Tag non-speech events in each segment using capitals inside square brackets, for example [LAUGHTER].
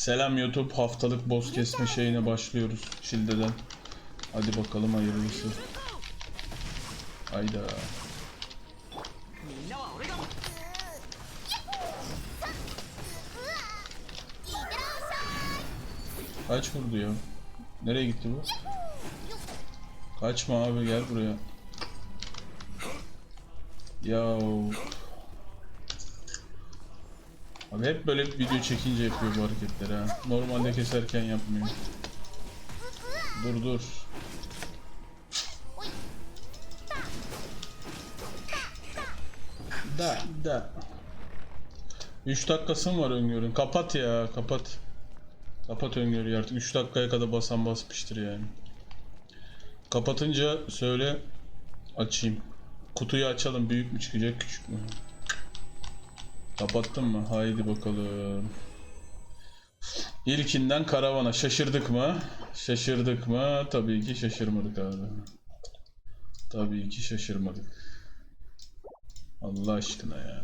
Selam YouTube haftalık boz kesme şeyine başlıyoruz Şilde'den. Hadi bakalım hayırlısı. Hayda. Kaç vurdu ya? Nereye gitti bu? Kaçma abi gel buraya. Yahu. Abi hep böyle video çekince yapıyor bu hareketleri ha. Normalde keserken yapmıyor. Dur dur. Da da. 3 dakikası var öngörün? Kapat ya kapat. Kapat öngörüyü artık 3 dakikaya kadar basan basmıştır yani. Kapatınca söyle açayım. Kutuyu açalım büyük mü çıkacak küçük mü? Kapattın mı? Haydi bakalım. İlkinden karavana şaşırdık mı? Şaşırdık mı? Tabii ki şaşırmadık abi. Tabii ki şaşırmadık. Allah aşkına ya.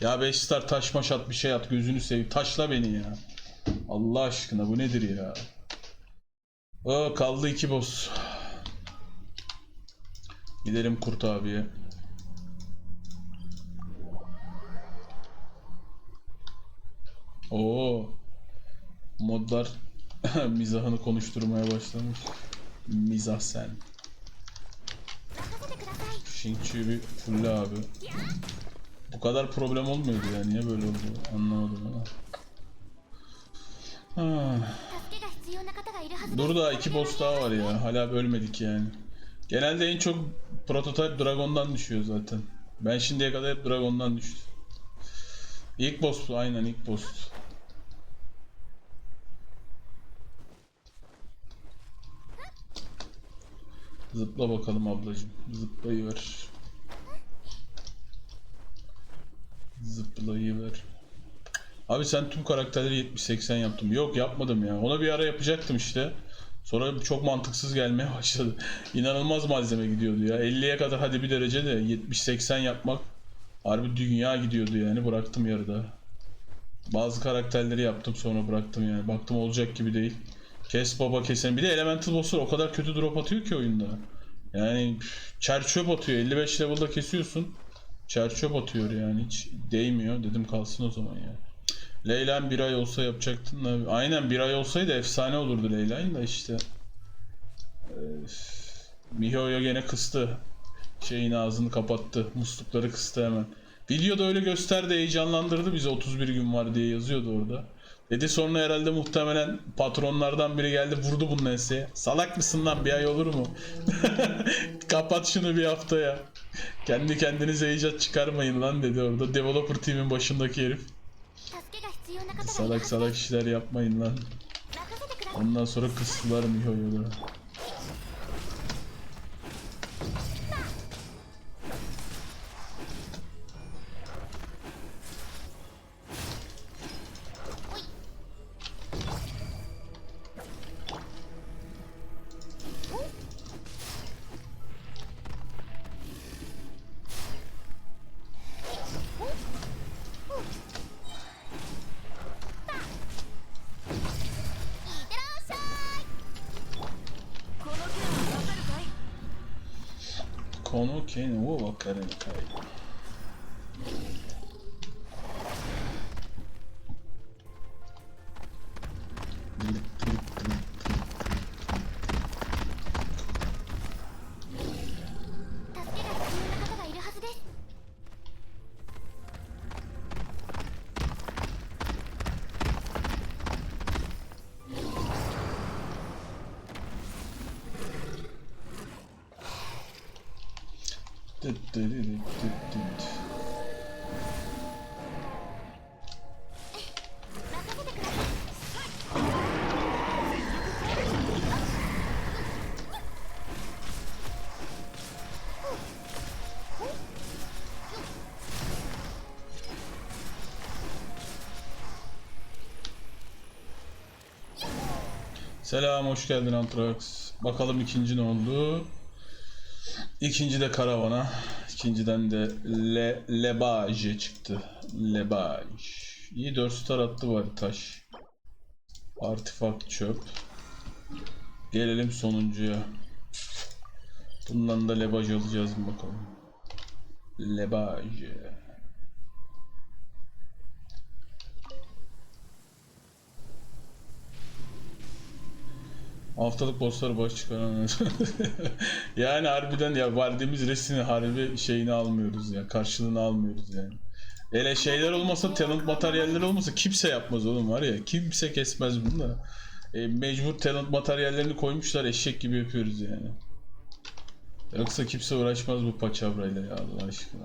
Ya 5 star taş maş at bir şey at gözünü seveyim. Taşla beni ya. Allah aşkına bu nedir ya? Aa kaldı iki boss. Gidelim Kurt abiye. Oo. Modlar [LAUGHS] mizahını konuşturmaya başlamış. Mizah sen. Şinçu'yu bir fulle abi. Bu kadar problem olmuyordu ya. Niye böyle oldu? Anlamadım ama. Dur daha iki boss daha var ya. Hala ölmedik yani. Genelde en çok prototype Dragon'dan düşüyor zaten. Ben şimdiye kadar hep Dragon'dan düştüm. İlk boss'tu aynen ilk boss'tu. Zıpla bakalım ablacım. Zıplayıver. Zıplayıver. Abi sen tüm karakterleri 70-80 yaptım. Yok yapmadım ya. Ona bir ara yapacaktım işte. Sonra çok mantıksız gelmeye [LAUGHS] başladı. İnanılmaz malzeme gidiyordu ya. 50'ye kadar hadi bir derece de 70-80 yapmak harbi dünya gidiyordu yani. Bıraktım yarıda. Bazı karakterleri yaptım sonra bıraktım yani. Baktım olacak gibi değil. Kes baba kesen. Bir de Elemental Boss'lar o kadar kötü drop atıyor ki oyunda. Yani çer çöp atıyor. 55 level'da kesiyorsun. Çer çöp atıyor yani. Hiç değmiyor. Dedim kalsın o zaman ya. Leyla'nın bir ay olsa yapacaktın da. Aynen bir ay olsaydı efsane olurdu Leyla'nın da işte. Öf. Miho'ya gene kıstı. Şeyin ağzını kapattı. Muslukları kıstı hemen. Videoda öyle gösterdi heyecanlandırdı bizi 31 gün var diye yazıyordu orada. Dedi sonra herhalde muhtemelen patronlardan biri geldi vurdu bunun enseye. Salak mısın lan bir ay olur mu? [LAUGHS] Kapat şunu bir haftaya. Kendi kendinize icat çıkarmayın lan dedi orada. Developer team'in başındaki herif. Salak salak işler yapmayın lan. Ondan sonra kıstılar mı yoyuyorlar. この剣を分からない。Selam, hoş geldin Antrax. Bakalım ikinci ne oldu? İkinci de karavana. İkinciden de Le Lebage çıktı. Lebage. İyi 4 star attı var taş. Artifakt çöp. Gelelim sonuncuya. Bundan da lebaj alacağız bakalım. Lebaj. Haftalık bossları baş çıkaran [LAUGHS] yani harbiden ya verdiğimiz resmin harbi şeyini almıyoruz ya karşılığını almıyoruz yani. Hele şeyler olmasa talent materyaller olmasa kimse yapmaz oğlum var ya kimse kesmez bunu da. E, mecbur talent materyallerini koymuşlar eşek gibi yapıyoruz yani. Yoksa kimse uğraşmaz bu paçavrayla ya Allah aşkına.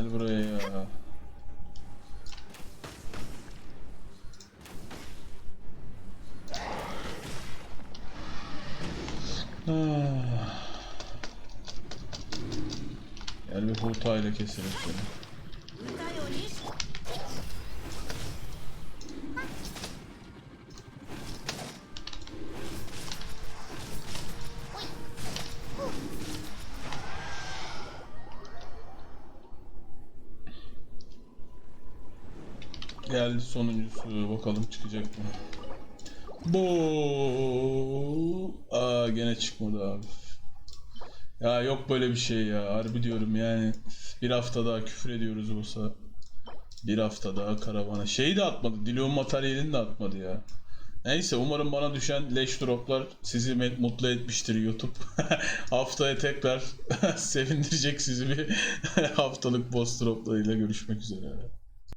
Gel buraya ya. Ah. Gel bir hurtayla keselim seni. Geldi sonuncusu. Bakalım çıkacak mı? Bu Aa gene çıkmadı abi. Ya yok böyle bir şey ya. Harbi diyorum yani. Bir hafta daha küfür ediyoruz olsa. Bir hafta daha karavana. Şeyi de atmadı. Dilo'nun materyalini de atmadı ya. Neyse umarım bana düşen leş droplar sizi mutlu etmiştir YouTube. [LAUGHS] Haftaya tekrar [LAUGHS] sevindirecek sizi bir [LAUGHS] haftalık boss droplarıyla görüşmek üzere.